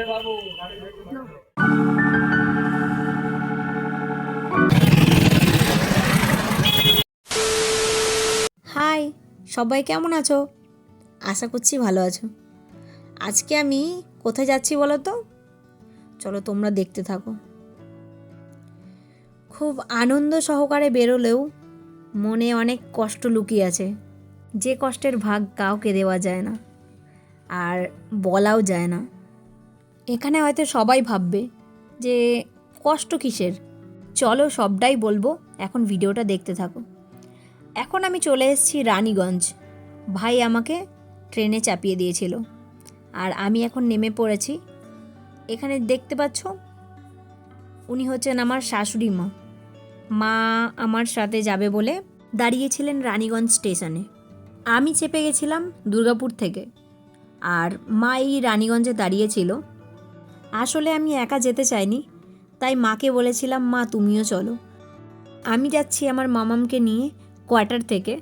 High, সবাই কেমন আছো? আশা করছি ভালো আছো। আজকে আমি কোথায় যাচ্ছি বলো তো? চলো তোমরা দেখতে থাকো। খুব আনন্দ সহকারে বেরোলেও মনে অনেক কষ্ট লুকিয়ে আছে। যে কষ্টের ভাগ কাউকে দেওয়া যায় না, আর বলাও যায় না। এখানে হয়তো সবাই ভাববে যে কষ্ট কিসের? চলো সবটাই বলব, এখন ভিডিওটা দেখতে থাকো। এখন আমি চলে এসেছি রানীগঞ্জ। ভাই আমাকে ট্রেনে চাপিয়ে দিয়েছিল। আর আমি এখন নেমে পড়েছি। এখানে দেখতে পাচ্ছ, উনি হচ্ছেন আমার শাশুড়ি মা। মা আমার সাথে যাবে বলে দাঁড়িয়েছিলেন রানীগঞ্জ স্টেশনে। আমি চেপে গেছিলাম দুর্গাপুর থেকে। আর মা এই রানীগঞ্জে দাঁড়িয়েছিল আসলে আমি একা যেতে চাইনি, তাই মাকে বলেছিলাম, মা, তুমিও চলো। আমি যাচ্ছি আমার মামামকে নিয়ে কোয়ার্টার থেকে।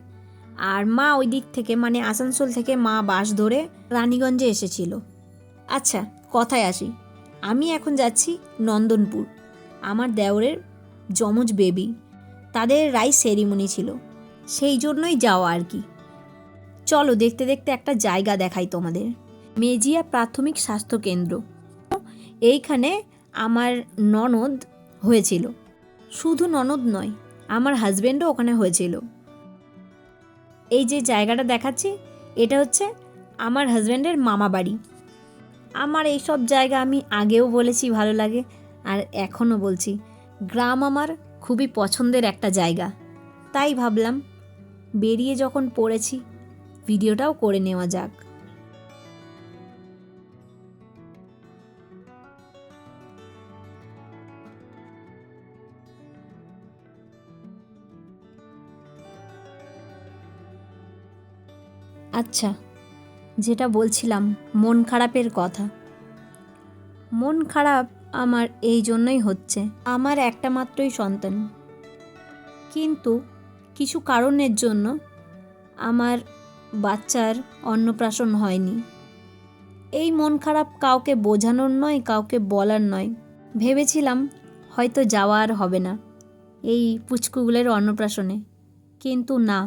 আর মা ওই দিক থেকে মানে আসানসোল থেকে মা বাস ধরে রানীগঞ্জে এসেছিল। আচ্ছা কথায় আসি। আমি এখন যাচ্ছি নন্দনপুর। আমার দেওরের যমজ বেবি। তাদের রাইস সেরিমনি ছিল। সেই জন্যই যাওয়া আর কি। চলো, দেখতে দেখতে একটা জায়গা দেখাই তোমাদের। মেজিয়া প্রাথমিক স্বাস্থ্য কেন্দ্র। এইখানে আমার ননদ হয়েছিল। শুধু ননদ নয়, আমার হাজব্যান্ডও ওখানে হয়েছিল। এই যে জায়গাটা দেখাচ্ছি, এটা হচ্ছে আমার হাজব্যান্ডের মামা বাড়ি। আমার এই সব জায়গা আমি আগেও বলেছি, ভালো লাগে। আর এখনও বলছি, গ্রাম আমার খুবই পছন্দের একটা জায়গা। তাই ভাবলাম, বেরিয়ে যখন পড়েছি ভিডিওটাও করে নেওয়া যাক। আচ্ছা যেটা বলছিলাম, মন খারাপের কথা। মন খারাপ আমার এই জন্যই হচ্ছে, আমার একটা মাত্রই সন্তান। কিন্তু কিছু কারণের জন্য আমার বাচ্চার অন্নপ্রাশন হয়নি। এই মন খারাপ কাউকে বোঝানোর নয়, কাউকে বলার নয়। ভেবেছিলাম হয়তো যাওয়া আর হবে না, এই পুচকুগুলের অন্নপ্রাশনে। কিন্তু না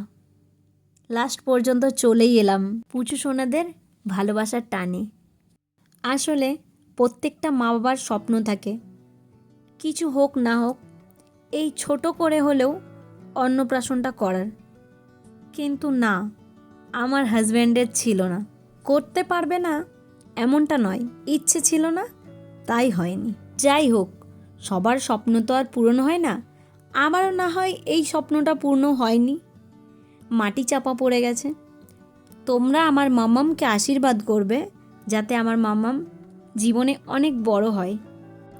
লাস্ট পর্যন্ত চলেই এলাম পুচু সোনাদের ভালোবাসার টানে। আসলে প্রত্যেকটা মা বাবার স্বপ্ন থাকে। কিছু হোক না হোক, এই ছোট করে হলেও অন্নপ্রাশনটা করার। কিন্তু না, আমার হাজব্যান্ডের ছিল না। করতে পারবে না, এমনটা নয়। ইচ্ছে ছিল না, তাই হয়নি। যাই হোক, সবার স্বপ্ন তো আর পূরণ হয় না। আমারও না হয় এই স্বপ্নটা পূর্ণ হয়নি। মাটি চাপা পড়ে গেছে। তোমরা আমার মাম্মামকে আশীর্বাদ করবে, যাতে আমার মাম্মাম জীবনে অনেক বড় হয়।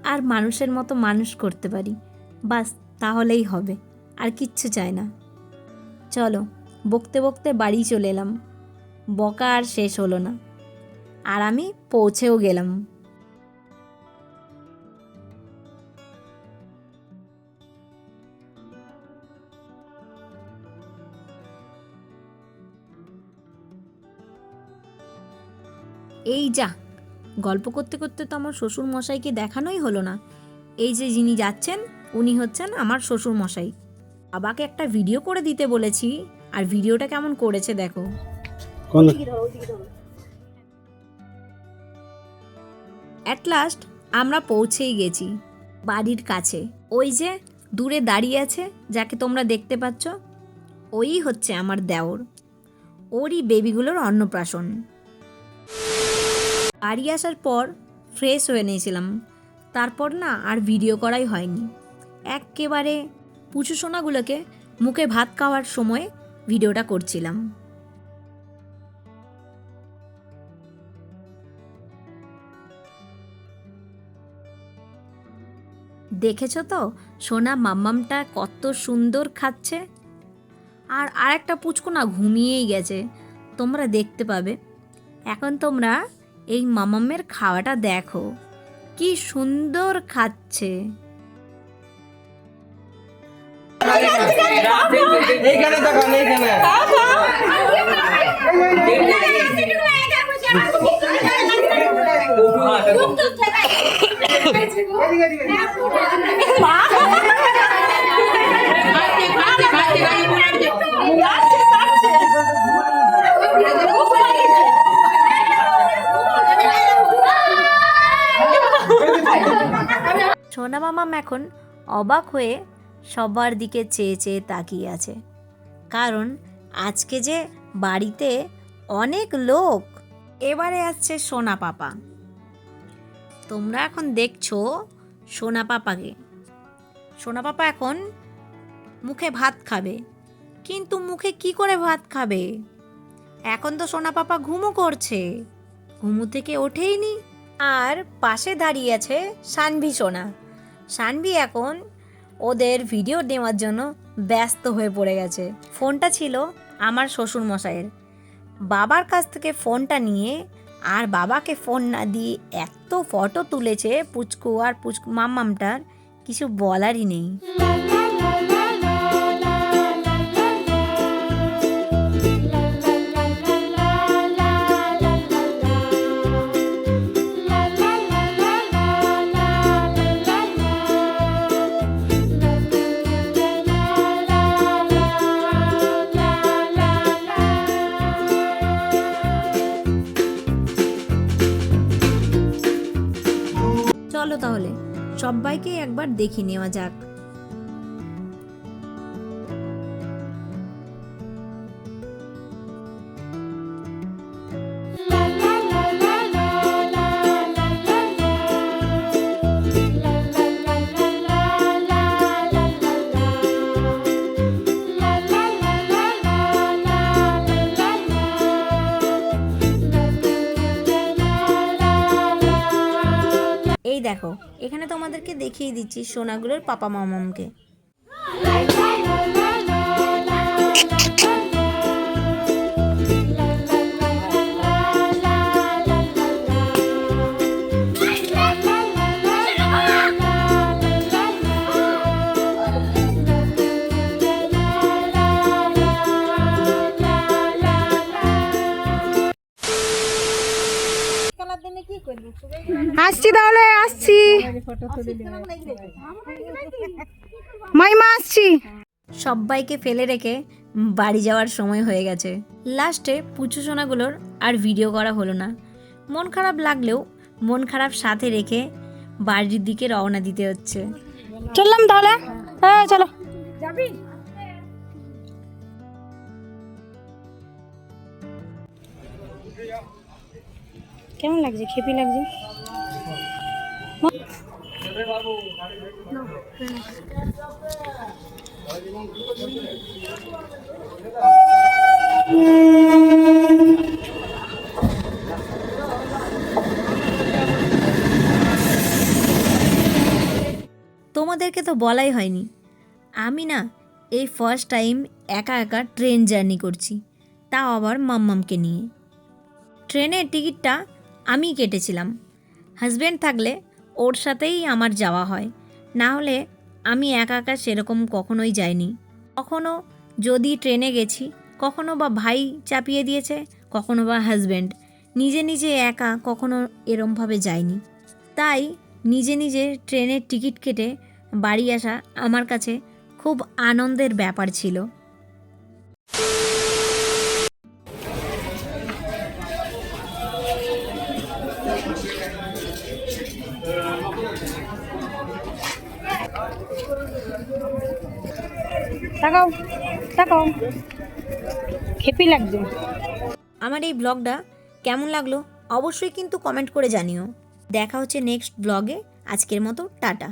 আর মানুষের মতো মানুষ করতে পারি। বাস, তাহলেই হবে। আর কিচ্ছু চাই না। চলো, বকতে বকতে বাড়ি চলে এলাম। বকা আর শেষ হলো না। আর আমি পৌঁছেও গেলাম। এই যা। গল্প করতে করতে তো আমার শ্বশুর মশাইকে দেখানোই হলো না। এই যে যিনি যাচ্ছেন উনি হচ্ছেন আমার শ্বশুর মশাই বাবাকে একটা ভিডিও করে দিতে বলেছি আর ভিডিওটা কেমন করেছে দেখো। অ্যাট লাস্ট আমরা পৌঁছেই গেছি বাড়ির কাছে। ওই যে দূরে দাঁড়িয়ে আছে যাকে তোমরা দেখতে পাচ্ছ ওই হচ্ছে আমার দেওর। ওরই বেবিগুলোর অন্নপ্রাশন। বাড়ি আসার পর ফ্রেশ হয়ে নিয়েছিলাম। তারপর না আর ভিডিও করাই হয়নি। একেবারে পুচু সোনাগুলোকে মুখে ভাত খাওয়ার সময় ভিডিওটা করছিলাম। দেখেছ তো সোনা মাম্মামটা কত সুন্দর খাচ্ছে? আর আরেকটা পুচকো না ঘুমিয়েই গেছে। তোমরা দেখতে পাবে। এখন তোমরা এই মামামের খাওয়াটা দেখো কি সুন্দর খাচ্ছে। এইখানে দেখান এইখানে সোনা মামাম এখন অবাক হয়ে সবার দিকে চেয়ে চেয়ে তাকিয়ে আছে। কারণ আজকে যে বাড়িতে অনেক লোক, এবারে আসছে সোনা পাপা। তোমরা এখন দেখছ সোনা পাপাকে। সোনা পাপা এখন মুখে ভাত খাবে। কিন্তু মুখে কি করে ভাত খাবে? এখন তো সোনা পাপা ঘুমো করছে। ঘুমু থেকে ওঠেইনি। আর পাশে দাঁড়িয়ে আছে সানভি সোনা। সানভি এখন ওদের ভিডিও নেওয়ার জন্য ব্যস্ত হয়ে পড়ে গেছে। ফোনটা ছিল আমার শ্বশুর মশাইয়ের বাবার কাছ থেকে ফোনটা নিয়ে আর বাবাকে ফোন না দিয়ে এত ফটো তুলেছে পুচকু আর পুচকু মাম্মামটার, কিছু বলারই নেই। চলো তাহলে। সবাইকে একবার দেখে নেওয়া যাক। তোমাদেরকে দেখিয়ে দিচ্ছি সোনাগুলোর পাপা মামামকে। আসছি তাহলে আসছি। মাইমা আসছি। সবাইকে ফেলে রেখে বাড়ি যাওয়ার সময় হয়ে গেছে। লাস্টে পুচু সোনাগুলোর আর ভিডিও করা হলো না। মন খারাপ লাগলেও মন খারাপ সাথে রেখে বাড়ির দিকে রওনা দিতে হচ্ছে। চললাম তাহলে? হ্যাঁ চলো। কেমন লাগছে? খেপি লাগছে? তোমাদেরকে তো বলাই হয়নি। আমি না এই ফার্স্ট টাইম একা একা ট্রেন জার্নি করছি। তাও আবার মাম্মামকে নিয়ে। ট্রেনের টিকিটটা আমি কেটেছিলাম। হাজব্যান্ড থাকলে ওর সাথেই আমার যাওয়া হয়। না হলে আমি একা একা সেরকম কখনোই যাইনি। কখনো যদি ট্রেনে গেছি, কখনো বা ভাই চাপিয়ে দিয়েছে, কখনো বা হাজব্যান্ড নিজে নিজে একা কখনো এরমভাবে যায়নি তাই নিজে নিজে ট্রেনের টিকিট কেটে বাড়ি আসা আমার কাছে খুব আনন্দের ব্যাপার ছিল। তাকাও তাকাও। খেপি লাগবে আমার এই ব্লগটা কেমন লাগল অবশ্যই কিন্তু কমেন্ট করে জানিও। দেখা হচ্ছে নেক্সট ব্লগে। আজকের মতো, টাটা।